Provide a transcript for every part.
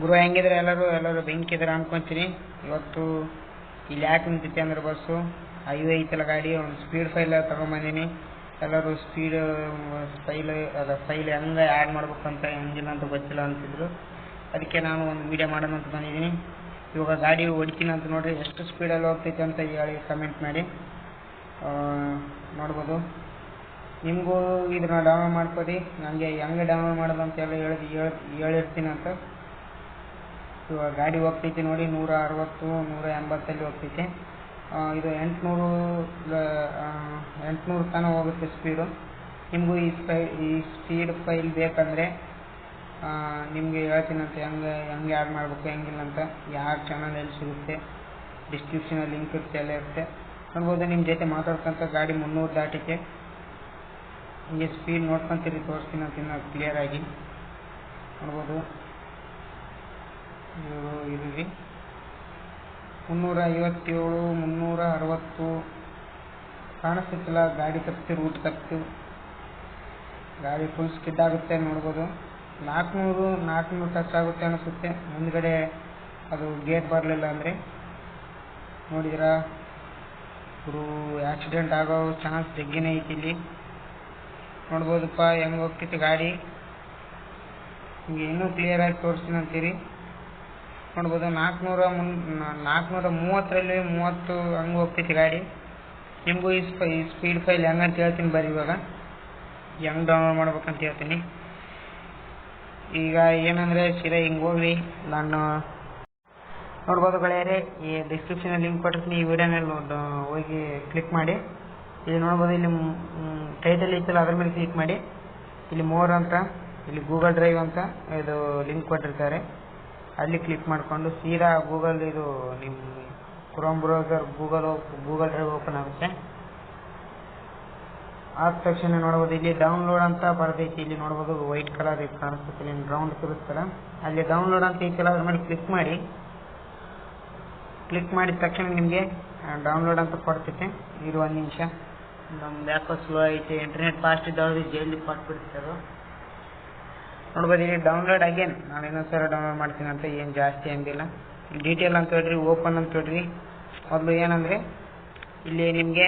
ಗುರು ಹೆಂಗಿದ್ರೆ ಎಲ್ಲರೂ ಎಲ್ಲರೂ ಬೆಂಕಿದ್ರೆ ಅನ್ಕೊಂತೀನಿ. ಇವತ್ತು ಇಲ್ಲಿ ಯಾಕೆ ನಿಂತೈತಿ ಅಂದ್ರೆ ಬಸ್ಸು, ಹೈವೇ ಐತಲ್ಲ ಗಾಡಿ, ಒಂದು ಸ್ಪೀಡ್ ಫೈಲ್ ತಗೊಂಬಂದೀನಿ. ಎಲ್ಲರೂ ಸ್ಪೀಡ್ ಫೈಲ್ ಅದ ಫೈಲ್ ಹೆಂಗೆ ಆ್ಯಡ್ ಮಾಡ್ಬೇಕಂತ ಹೆಂಗಿಲ್ಲ ಅಂತ ಗೊತ್ತಿಲ್ಲ ಅಂತಿದ್ರು. ಅದಕ್ಕೆ ನಾನು ಒಂದು ವೀಡಿಯೋ ಮಾಡೋಣ ಅಂತ ಬಂದಿದ್ದೀನಿ. ಇವಾಗ ಗಾಡಿ ಹೊಡಿತೀನಿ ಅಂತ ನೋಡಿರಿ, ಎಷ್ಟು ಸ್ಪೀಡಲ್ಲಿ ಹೋಗ್ತೈತೆ ಅಂತ ಹೇಳಿ ಕಮೆಂಟ್ ಮಾಡಿ. ನೋಡ್ಬೋದು. ನಿಮಗೂ ಇದನ್ನ ಡೌನ್ಲೋಡ್ ಮಾಡ್ಕೊಡಿ. ನನಗೆ ಹೆಂಗೆ ಡೌನ್ಲೋಡ್ ಮಾಡೋದು ಅಂತ ಹೇಳಿ, ಹೇಳಿರ್ತೀನಿ ಅಂತ. ಇವಾಗ ಗಾಡಿ ಹೋಗ್ತೈತಿ ನೋಡಿ, ನೂರ ಅರವತ್ತು, ನೂರ ಎಂಬತ್ತಲ್ಲಿ ಹೋಗ್ತೈತೆ. ಇದು ಎಂಟುನೂರು ಎಂಟುನೂರು ತನಕ ಹೋಗುತ್ತೆ ಸ್ಪೀಡು ನಿಮಗೂ ಈ ಸ್ಪೈ, ಈ ಸ್ಪೀಡ್ ಫೈಲ್ ಬೇಕಂದರೆ ನಿಮಗೆ ಹೇಳ್ತೀನಂತೆ ಹೆಂಗೆ ಹೆಂಗೆ ಆ್ಯಡ್ ಮಾಡಬೇಕು, ಹೆಂಗಿಲ್ಲ ಅಂತ ಯಾರ ಚಾನಲಲ್ಲಿ ಸಿಗುತ್ತೆ ಡಿಸ್ಕ್ರಿಪ್ಷನಲ್ಲಿ ಲಿಂಕ್ ಇರುತ್ತೆ, ಎಲ್ಲ ಇರುತ್ತೆ. ನೋಡ್ಬೋದು ನಿಮ್ಮ ಜೊತೆ ಮಾತಾಡ್ಕೊಂತ ಗಾಡಿ ಮುನ್ನೂರು ದಾಟಿಕೆ. ಹಿಂಗೆ ಸ್ಪೀಡ್ ನೋಡ್ಕೊಂತೀರಿ, ತೋರಿಸ್ತೀನಿ ಅಂತ ಕ್ಲಿಯರ್ ಕ್ಲಿಯರಾಗಿ ನೋಡ್ಬೋದು. ರೀ ಮುನ್ನೂರ ಐವತ್ತೇಳು ಮುನ್ನೂರ ಅರವತ್ತು ಕಾಣಿಸ್ತಿಲ್ಲ ಗಾಡಿ ತಪ್ಪಿ ರೂಟ್ ತಪ್ಪಿ. ಗಾಡಿ ಫುಲ್ ಸ್ಕಿಡ್ ಆಗುತ್ತೆ ನೋಡ್ಬೋದು. ನಾಲ್ಕುನೂರು ನಾಲ್ಕುನೂರು ಟಚ್ ಆಗುತ್ತೆ ಅನಿಸುತ್ತೆ. ಮುಂದ್ಗಡೆ ಅದು ಗೇಟ್ ಬರಲಿಲ್ಲ ಅಂದರೆ. ನೋಡಿದಿರಾ? ಇವರು ಆಕ್ಸಿಡೆಂಟ್ ಆಗೋ ಚಾನ್ಸ್ ಜಗ್ಗಿನೇ ಐತಿ ಇಲ್ಲಿ. ನೋಡ್ಬೋದಪ್ಪ, ಹೆಂಗೆ ಹೋಗ್ತಿತ್ತು ಗಾಡಿ? ನಿಮಗೆ ಇನ್ನೂ ಕ್ಲಿಯರ್ ಆಗಿ ತೋರಿಸ್ತೀನಿ ಅಂತೀರಿ? ನೋಡ್ಬೋದು ನಾಲ್ಕುನೂರ ಮುನ್ ನಾಲ್ಕುನೂರ ಮೂವತ್ತರಲ್ಲಿ ಮೂವತ್ತು ಹಂಗೆ ಹೋಗ್ತೈತಿ ಗಾಡಿ. ನಿಮಗೂ ಈ ಸ್ಪ, ಈ ಸ್ಪೀಡ್ ಫೈಲ್ ಹೆಂಗಂತ ಹೇಳ್ತೀನಿ ಬರ್ರಿ ಇವಾಗ. ಹೆಂಗೆ ಡೌನ್ಲೋಡ್ ಮಾಡ್ಬೇಕಂತ ಹೇಳ್ತೀನಿ. ಈಗ ಏನಂದರೆ ಸೀದಾ ಹಿಂಗೆ ಹೋಗ್ಲಿ ನಾನು ನೋಡ್ಬೋದು ಗೆಳೆಯರೆ, ಈ ಡಿಸ್ಕ್ರಿಪ್ಷನಲ್ಲಿ ಲಿಂಕ್ ಕೊಟ್ಟಿರ್ತೀನಿ, ಈ ವಿಡಿಯೋನಲ್ಲಿ ಹೋಗಿ ಕ್ಲಿಕ್ ಮಾಡಿ. ಇಲ್ಲಿ ನೋಡ್ಬೋದು, ಇಲ್ಲಿ ಟೈಟಲ್ ಇತ್ತಲ್ಲ ಅದ್ರ ಮೇಲೆ ಕ್ಲಿಕ್ ಮಾಡಿ. ಇಲ್ಲಿ ಮೋರ್ ಅಂತ, ಇಲ್ಲಿ ಗೂಗಲ್ ಡ್ರೈವ್ ಅಂತ, ಇದು ಲಿಂಕ್ ಕೊಟ್ಟಿರ್ತಾರೆ. ಅಲ್ಲಿ ಕ್ಲಿಕ್ ಮಾಡಿಕೊಂಡು ಸೀದಾ ಗೂಗಲ್ ಇದು ನಿಮ್ಮ Chrome browser Google Google Drive open ಆಗುತ್ತೆ. ಆದ ತಕ್ಷಣ ನೋಡ್ಬೋದು, ಇಲ್ಲಿ ಡೌನ್ಲೋಡ್ ಅಂತ ಬರ್ತೈತಿ ಇಲ್ಲಿ ನೋಡ್ಬೋದು ವೈಟ್ ಕಲರ್ ಇದು ಕಾಣಿಸ್ತೈತಿ. ಇಲ್ಲಿ ರೌಂಡ್ ತಿರುಗಿಸ್ತಾರ ಅಲ್ಲಿ ಡೌನ್ಲೋಡ್ ಅಂತ ಐತಲ್ಲ ಅದ್ರ ಮೇಲೆ ಕ್ಲಿಕ್ ಮಾಡಿ. ಕ್ಲಿಕ್ ಮಾಡಿದ ತಕ್ಷಣ ನಿಮಗೆ ಡೌನ್ಲೋಡ್ ಅಂತ ಕೊಡ್ತೈತೆ. ಇರು ಒಂದು ನಿಮಿಷ. ನಮ್ಮ ಯಾಕೋ ಸ್ಲೋ ಐತೆ. ಇಂಟರ್ನೆಟ್ ಫಾಸ್ಟ್ ಇದ್ದವ್ರಿಗೆ ಜಲ್ದಿ ಕೊಟ್ಬಿಡ್ತಾರೆ. ನೋಡ್ಬೋದು, ಇಲ್ಲಿ ಡೌನ್ಲೋಡ್ ಅಗೇನ್ ನಾನು ಇನ್ನೊಂದು ಸಲ ಡೌನ್ಲೋಡ್ ಮಾಡ್ತೀನಿ ಅಂತ ಏನು ಜಾಸ್ತಿ ಅಂದಿಲ್ಲ. ಡೀಟೇಲ್ ಅಂತ ಹೇಳ್ರಿ ಓಪನ್ ಅಂತ ಹೇಳ್ರಿ. ಮೊದಲು ಏನಂದರೆ, ಇಲ್ಲಿ ನಿಮಗೆ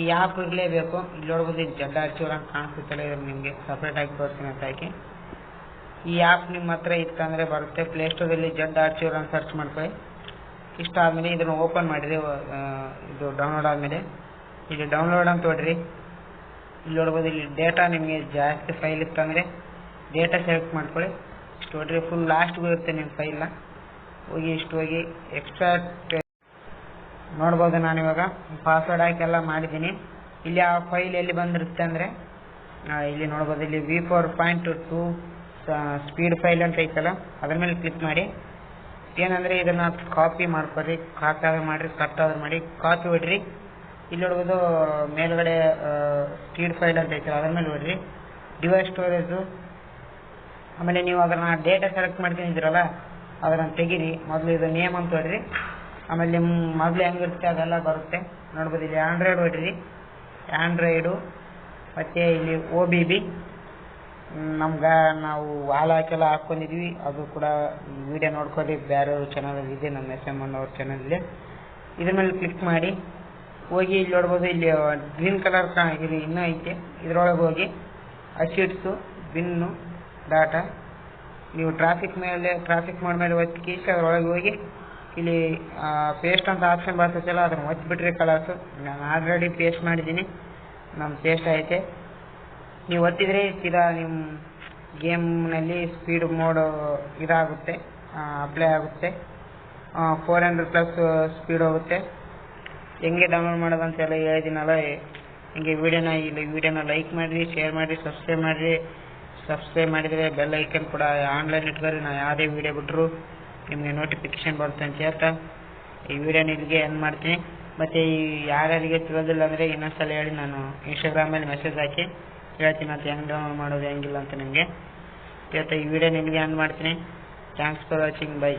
ಈ ಆ್ಯಪ್ ಇರಲೇಬೇಕು. ಇಲ್ಲಿ ನೋಡ್ಬೋದು, ಇದು ಜಡ್ಡ ಹಚ್ಚಿವ್ರ ಅಂತ ಕಾಣಿಸುತ್ತಲ್ಲ ನಿಮಗೆ ಸಪ್ರೇಟಾಗಿ ತೋರಿಸ್ತೀನಿ ಅಂತ ಹಾಕಿ ಈ ಆ್ಯಪ್ ನಿಮ್ಮ ಹತ್ರ ಇತ್ತಂದರೆ ಬರುತ್ತೆ. ಪ್ಲೇಸ್ಟೋರಲ್ಲಿ ಜಡ್ ಆರ್ಚಿವರ್ ಅಂತ ಸರ್ಚ್ ಮಾಡ್ಕೊಳ್ಳಿ. ಇಷ್ಟ ಆದಮೇಲೆ ಇದನ್ನು ಓಪನ್ ಮಾಡಿರಿ ಇದು ಡೌನ್ಲೋಡ್ ಆದಮೇಲೆ. ಇಲ್ಲಿ ಡೌನ್ಲೋಡ್ ಅಂತ ನೋಡ್ರಿ ಇಲ್ಲಿ ನೋಡ್ಬೋದು, ಇಲ್ಲಿ ಡೇಟಾ ನಿಮಗೆ ಜಾಸ್ತಿ ಫೈಲ್ ಇತ್ತಂದರೆ ಡೇಟಾ ಸೆಲೆಕ್ಟ್ ಮಾಡ್ಕೊಳ್ಳಿ. ಇಷ್ಟು ನೋಡ್ರಿ ಫುಲ್ ಲಾಸ್ಟ್ಗೂ ಇರುತ್ತೆ ನಿಮ್ಮ ಫೈಲ್ನ ಹೋಗಿ ಇಷ್ಟು ಹೋಗಿ ಎಕ್ಸ್ಟ್ರಾ ನೋಡ್ಬೋದು ನಾನಿವಾಗ ಪಾಸ್ವರ್ಡ್ ಹಾಕಿ ಎಲ್ಲ ಮಾಡಿದ್ದೀನಿ. ಇಲ್ಲಿ ಆ ಫೈಲ್ ಎಲ್ಲಿ ಬಂದಿರುತ್ತೆ ಅಂದರೆ ಇಲ್ಲಿ ನೋಡ್ಬೋದು, ಇಲ್ಲಿ V four point two speed file ಅಂತ ಐತಲ್ಲ, ಅದ್ರ ಮೇಲೆ ಕ್ಲಿಕ್ ಮಾಡಿ. ಏನಂದರೆ ಇದನ್ನು ಕಾಪಿ ಮಾಡ್ಕೊರಿ ಕಾಪಿ ಆದ್ರೆ ಮಾಡಿರಿ ಕಟ್ ಆದ್ರೆ ಮಾಡಿ ಕಾಪಿ ಹೊಡ್ರಿ ಇಲ್ಲಿ ನೋಡ್ಬೋದು, ಮೇಲ್ಗಡೆ ಸ್ಪೀಡ್ ಫೈಲ್ ಅಂತ ಐತಲ್ಲ, ಅದ್ರ ಮೇಲೆ ನೋಡ್ರಿ. ಡಿವೈಸ್ ಸ್ಟೋರೇಜು ಆಮೇಲೆ ನೀವು ಅದನ್ನ ಡೇಟಾ ಸೆಲೆಕ್ಟ್ ಮಾಡ್ಕೊಂಡಿದ್ದೀರಲ್ಲ, ಅದನ್ನ ತೆಗೀರಿ. ಮೊದಲು ಇದು ನೇಮ್ ಅಂತ ಹೊಡ್ರಿ ಆಮೇಲೆ ನಿಮ್ಮ ಮೊದಲು ಹೆಂಗಿರುತ್ತೆ ಅದೆಲ್ಲ ಬರುತ್ತೆ. ನೋಡ್ಬೋದು, ಇಲ್ಲಿ ಆಂಡ್ರಾಯ್ಡ್ ಹೊಡ್ರಿ ಆ್ಯಂಡ್ರಾಯ್ಡು ಮತ್ತು ಇಲ್ಲಿ ಓ ಬಿ ಬಿ ನಮ್ಗೆ ನಾವು ವಾಲ್ ಹಾಕೆಲ್ಲ ಹಾಕ್ಕೊಂಡಿದ್ವಿ ಅದು ಕೂಡ ವಿಡಿಯೋ ನೋಡ್ಕೊಳ್ಳಿ. ಬೇರೆಯವ್ರ ಚಾನಲ್ ಇದೆ, ನಮ್ಮ ಎಸ್ ಎಂ ಅನ್ನೋರ ಚಾನಲ್ ಇದ್ರ ಮೇಲೆ ಕ್ಲಿಕ್ ಮಾಡಿ. ಹೋಗಿ ಇಲ್ಲಿ ನೋಡ್ಬೋದು, ಇಲ್ಲಿ ಗ್ರೀನ್ ಕಲರ್ ಕಾಣಿದೆ ಇನ್ನೂ ಐತೆ. ಇದ್ರೊಳಗೆ ಹೋಗಿ ಅಶೀಟ್ಸು ಬಿನ್ನು ಡಾಟಾ ನೀವು ಟ್ರಾಫಿಕ್ ಮೇಲೆ ಟ್ರಾಫಿಕ್ ಮೋಡ್ ಮೇಲೆ ಒತ್ತಿ ಅದ್ರೊಳಗೆ ಹೋಗಿ, ಇಲ್ಲಿ ಪೇಸ್ಟ್ ಅಂತ ಆಪ್ಷನ್ ಬರ್ತೈತಲ್ಲ, ಅದನ್ನು ಒತ್ತಿಬಿಟ್ರಿ ಕಲರ್ಸು ನಾನು ಆಲ್ರೆಡಿ ಪೇಸ್ಟ್ ಮಾಡಿದ್ದೀನಿ. ನಮ್ಮ ಪೇಸ್ಟ್ ಐತೆ. ನೀವು ಒತ್ತಿದ್ರೆ ಸೀದಾ ನಿಮ್ಮ ಗೇಮ್ನಲ್ಲಿ ಸ್ಪೀಡ್ ಮೋಡು ಇದಾಗುತ್ತೆ ಅಪ್ಲೈ ಆಗುತ್ತೆ. ಫೋರ್ ಹಂಡ್ರೆಡ್ ಪ್ಲಸ್ ಸ್ಪೀಡ್ ಹೋಗುತ್ತೆ. ಹೆಂಗೆ ಡೌನ್ಲೋಡ್ ಮಾಡೋದು ಅಂತ ಎಲ್ಲ ಹೇಳಿದ್ದೀನಲ್ಲ ಹಿಂಗೆ ವಿಡಿಯೋನ ಇಲ್ಲಿ ವಿಡಿಯೋನ ಲೈಕ್ ಮಾಡಿರಿ ಶೇರ್ ಮಾಡಿರಿ ಸಬ್ಸ್ಕ್ರೈಬ್ ಮಾಡಿರಿ. ಸಬ್ಸ್ಕ್ರೈಬ್ ಮಾಡಿದರೆ ಬೆಲ್ ಐಕನ್ ಕೂಡ ಆನ್ಲೈನ್ ಇಟ್ಕೊರಿ ನಾವು ಯಾವುದೇ ವಿಡಿಯೋ ಬಿಟ್ಟರು ನಿಮಗೆ ನೋಟಿಫಿಕೇಶನ್ ಬರುತ್ತೆ ಅಂತ ಹೇಳ್ತಾ, ಈ ವಿಡಿಯೋನ ಇಲ್ಲಿಗೆ ಎಂಡ್ ಮಾಡ್ತೀನಿ. ಮತ್ತು ಈ ಯಾರ್ಯಾರಿಗೆ ತಿಳೋದಿಲ್ಲ ಅಂದರೆ ಇನ್ನೊಂದ್ಸಲ ಹೇಳಿ ನಾನು ಇನ್ಸ್ಟಾಗ್ರಾಮಲ್ಲಿ ಮೆಸೇಜ್ ಹಾಕಿ ಹೇಳ್ತೀನಿ ಅಂತ ಹೆಂಗೆ ಡೌನ್ಲೋಡ್ ಮಾಡೋದು, ಹೆಂಗಿಲ್ಲ ಅಂತ ನಿಮಗೆ. ಇವತ್ತು ಈ ವಿಡಿಯೋ ನಿಮಗೆ ಹ್ಯಾಂಡ್ ಮಾಡ್ತೀನಿ. Thanks for watching by